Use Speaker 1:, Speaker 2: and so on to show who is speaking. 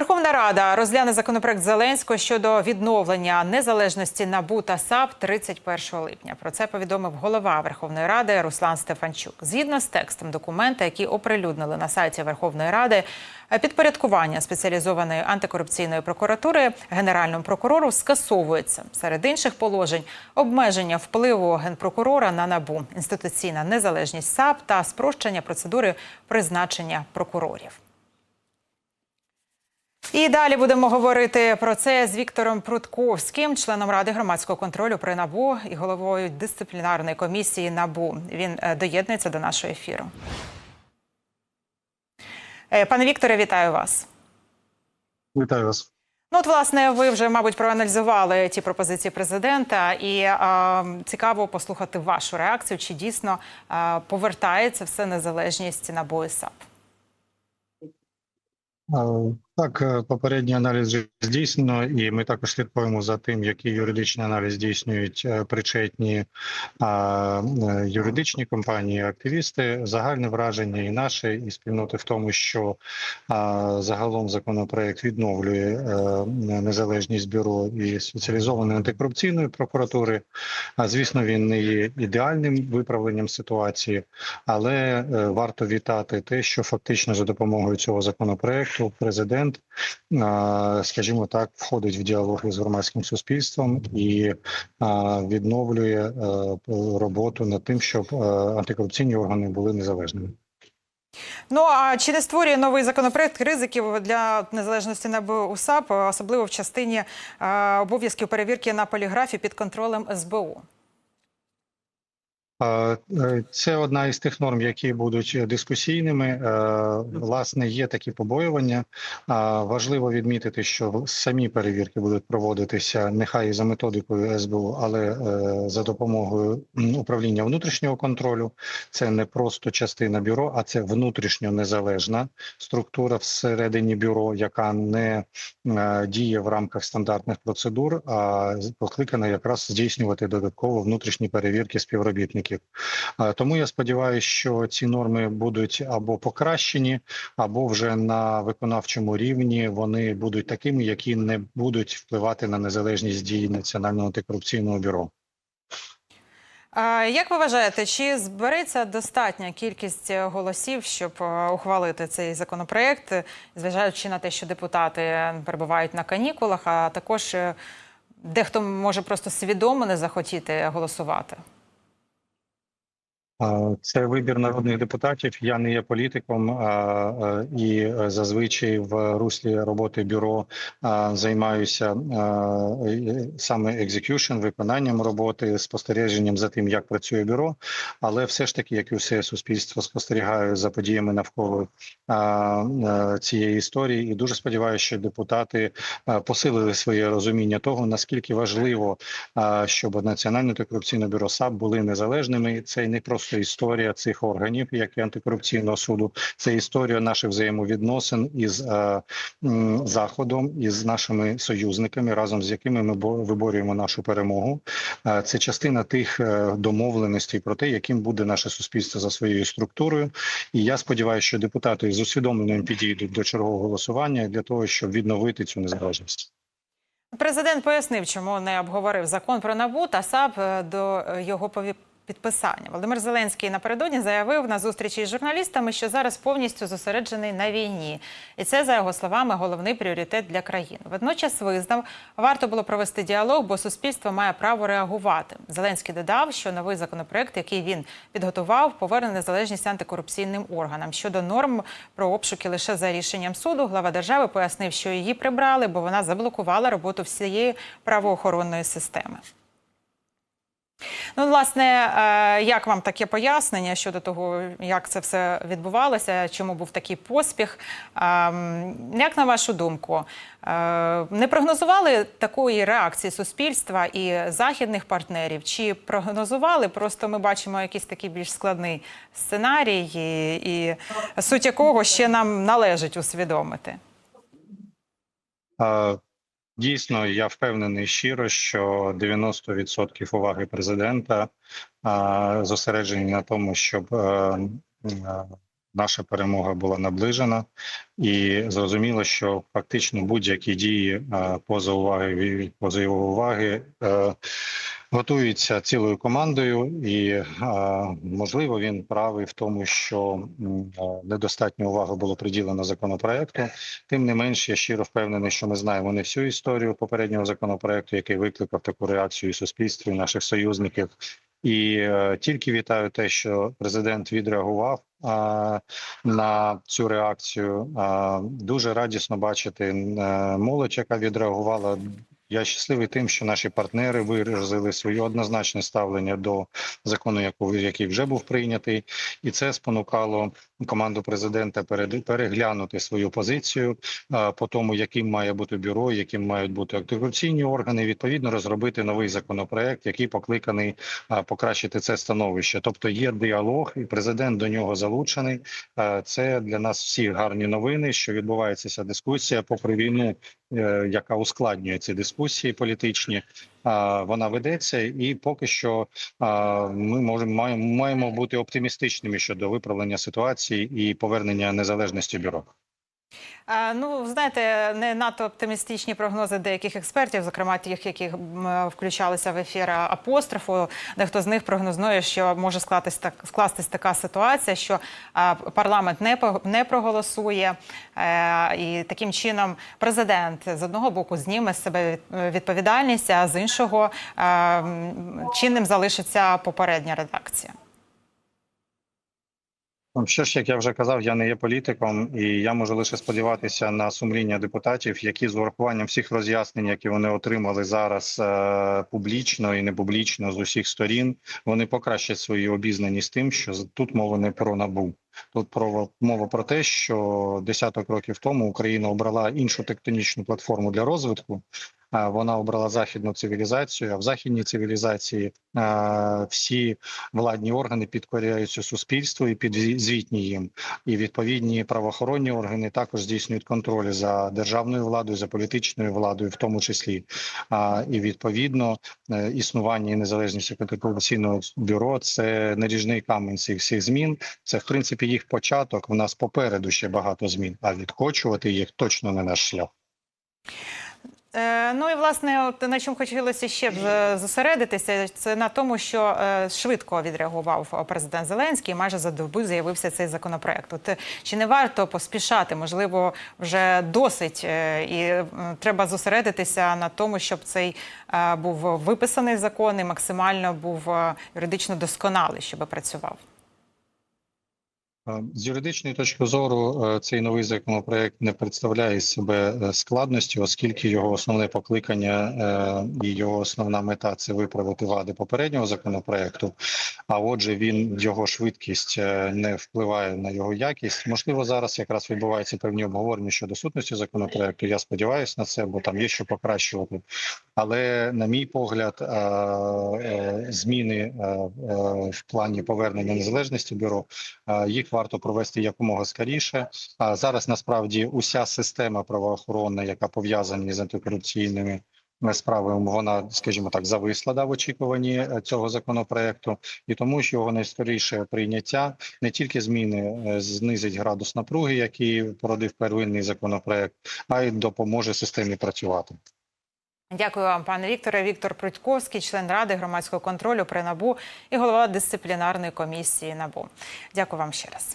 Speaker 1: Верховна Рада розгляне законопроект Зеленського щодо відновлення незалежності НАБУ та САП 31 липня. Про це повідомив голова Верховної Ради Руслан Стефанчук. Згідно з текстом документа, який оприлюднили на сайті Верховної Ради, підпорядкування спеціалізованої антикорупційної прокуратури генеральному прокурору скасовується. Серед інших положень обмеження впливу генпрокурора на набу, інституційна незалежність САП та спрощення процедури призначення прокурорів. І далі будемо говорити про це з Віктором Прудковським, членом ради громадського контролю при набу і головою дисциплінарної комісії НАБУ. Він е, доєднується до нашого ефіру. Е, Пане Вікторе, вітаю вас.
Speaker 2: Вітаю вас.
Speaker 1: Ну, от, власне, ви вже, мабуть, проаналізували ті пропозиції президента, і е, цікаво послухати вашу реакцію, чи дійсно е, повертається все незалежність НАБУ і САП.
Speaker 2: Так, е, попередній аналіз здійснено, і ми також слідкуємо за тим, який юридичний аналіз здійснюють е, причетні е, юридичні компанії, активісти. Загальне враження і наше, і спільноти в тому, що загалом законопроект відновлює незалежність бюро і спеціалізованої антикорупційної прокуратури. А звісно, він не є ідеальним виправленням ситуації, але варто вітати те, що фактично за допомогою цього законопроекту президент, а, скажімо так, входить в діалог із громадським суспільством і відновлює е, роботу над тим, щоб е, антикорупційні органи були незалежними.
Speaker 1: Ну а чи не створює новий законопроект ризиків для незалежності НАБУ УСАП, особливо в частині е, обов'язків перевірки на поліграфі під контролем СБУ?
Speaker 2: Е, Це одна із тих норм, які будуть дискусійними. Е, Власне, є такі побоювання. Важливо відмітити, що самі перевірки будуть проводитися нехай і за методикою СБУ, але е, за допомогою управління внутрішнього контролю. Це не просто частина бюро, а це внутрішньо незалежна структура всередині бюро, яка не діє в рамках стандартних процедур, а покликана якраз здійснювати додатково внутрішні перевірки співробітників. Е, Тому я сподіваюся, що ці норми будуть або покращені, або вже на виконавчому рівні вони будуть такими, які не будуть впливати на незалежність дій Національного антикорупційного бюро.
Speaker 1: Як ви вважаєте, чи збереться достатня кількість голосів, щоб е, ухвалити цей законопроект, зважаючи на те, що депутати перебувають на канікулах, а також е, дехто може просто свідомо не захотіти голосувати?
Speaker 2: Це вибір народних депутатів. Я не є політиком і зазвичай в руслі роботи бюро займаюся саме екзекюшн, виконанням роботи, спостереженням за тим, як працює бюро. Але все ж таки, як і все суспільство, спостерігаю за подіями навколо цієї історії, і дуже сподіваюся, що депутати посилили своє розуміння того, наскільки важливо, щоб Національне антикорупційне бюро САП були незалежними. Це не просто історія цих органів, як і антикорупційного суду, це історія наших взаємовідносин із е, м, заходом, із нашими союзниками, разом з якими ми бо- виборюємо нашу перемогу. Е, Це частина тих е, домовленостей про те, яким буде наше суспільство за своєю структурою. І я сподіваюся, що депутати з усвідомленням підійдуть до чергового голосування для того, щоб відновити цю незалежність.
Speaker 1: Президент пояснив, чому не обговорив закон про НАБУ та САП е, до е, його підписання. Володимир Зеленський напередодні заявив на зустрічі з журналістами, що зараз повністю зосереджений на війні, і це за його словами головний пріоритет для країни. Водночас визнав, варто було провести діалог, бо суспільство має право реагувати. Зеленський додав, що новий законопроект, який він підготував, поверне незалежність антикорупційним органам. Щодо норм про обшуки лише за рішенням суду, глава держави пояснив, що її прибрали, бо вона заблокувала роботу всієї правоохоронної системи. Ну, власне, е, як вам таке пояснення щодо того, як це все відбувалося, чому був такий поспіх? Ем, Як на вашу думку, е, не прогнозували такої реакції суспільства і західних партнерів? Чи прогнозували? Просто ми бачимо якийсь такий більш складний сценарій, і, суть якого ще нам належить усвідомити?
Speaker 2: Дійсно, я впевнений щиро, що 90% уваги президента зосереджені на тому, щоб е, е, наша перемога була наближена, і зрозуміло, що фактично будь-які дії е, поза уваги поза його уваги е, готуються цілою командою, і е, можливо він правий в тому, що недостатньо уваги було приділено законопроекту. Тим не менш, я щиро впевнений, що ми знаємо не всю історію попереднього законопроекту, який викликав таку реакцію і суспільства, і наших союзників. І е, тільки вітаю те, що президент відреагував на цю реакцію. Дуже радісно бачити е, молодь, яка відреагувала. Я щасливий тим, що наші партнери виразили своє однозначне ставлення до закону, який вже був прийнятий, і це спонукало команду президента переглянути свою позицію по тому, яким має бути бюро, яким мають бути антикорупційні органи. Відповідно, розробити новий законопроект, який покликаний покращити це становище. Тобто є діалог, і президент до нього залучений. Це для нас всі гарні новини, що відбувається дискусія, попри війну, яка ускладнює ці дискусії політичні. Вона ведеться, і поки що ми можемо маємо бути оптимістичними щодо виправлення ситуації і повернення незалежності бюро.
Speaker 1: Ну, знаєте, не надто оптимістичні прогнози деяких експертів, зокрема тих, які включалися в ефір апострофу. Дехто з них прогнозує, що може скластись так скластись така ситуація, що парламент не не проголосує, е, і таким чином президент з одного боку зніме з себе від- відповідальність, а з іншого чинним залишиться попередня редакція.
Speaker 2: Ну, Що ж, як я вже казав, я не є політиком, і я можу лише сподіватися на сумління депутатів, які з урахуванням всіх роз'яснень, які вони отримали зараз е, публічно і не публічно з усіх сторін, вони покращать свою обізнаність з тим, що тут мова не про набу. Тут про мова про те, що десяток років тому Україна обрала іншу тектонічну платформу для розвитку. Вона обрала західну цивілізацію. А в західній цивілізації всі владні органи підкоряються суспільству і підзвітні їм. І відповідні правоохоронні органи також здійснюють контроль за державною владою, за політичною владою, в тому числі. І відповідно е, існування і незалежність бюро це наріжний камінь цих всіх змін. Це в принципі їх початок. У нас попереду ще багато змін, а відкочувати їх точно не наш шлях.
Speaker 1: Е, Ну і власне, от на чому хотілося ще б е, зосередитися, це на тому, що е, швидко відреагував президент Зеленський. Майже за добу з'явився цей законопроект. От чи не варто поспішати? Можливо, вже досить, і треба зосередитися на тому, щоб цей був виписаний закон і максимально був юридично досконалий, щоб працював.
Speaker 2: Е, З юридичної точки зору е, цей новий законопроект не представляє себе е, складності, оскільки його основне покликання і його основна мета це виправити вади попереднього законопроекту. А отже, він його швидкість не впливає на його якість. Можливо, зараз якраз відбуваються певні обговорення щодо сутності законопроекту. Я сподіваюся на це, бо там є що покращувати. Але на мій погляд, зміни в плані повернення незалежності бюро е, їх варто провести якомога скоріше. А зараз насправді уся система правоохоронна, яка пов'язана з антикорупційними е, справами, вона, скажімо так, зависла да, в очікуванні е, цього законопроекту, і тому що його найскоріше прийняття не тільки зміни е, знизить градус напруги, який породив первинний законопроект, а й допоможе системі працювати.
Speaker 1: Дякую вам, пане Вікторе. Віктор Прудьковський, член ради громадського контролю при НАБУ і голова дисциплінарної комісії НАБУ. Дякую вам ще раз.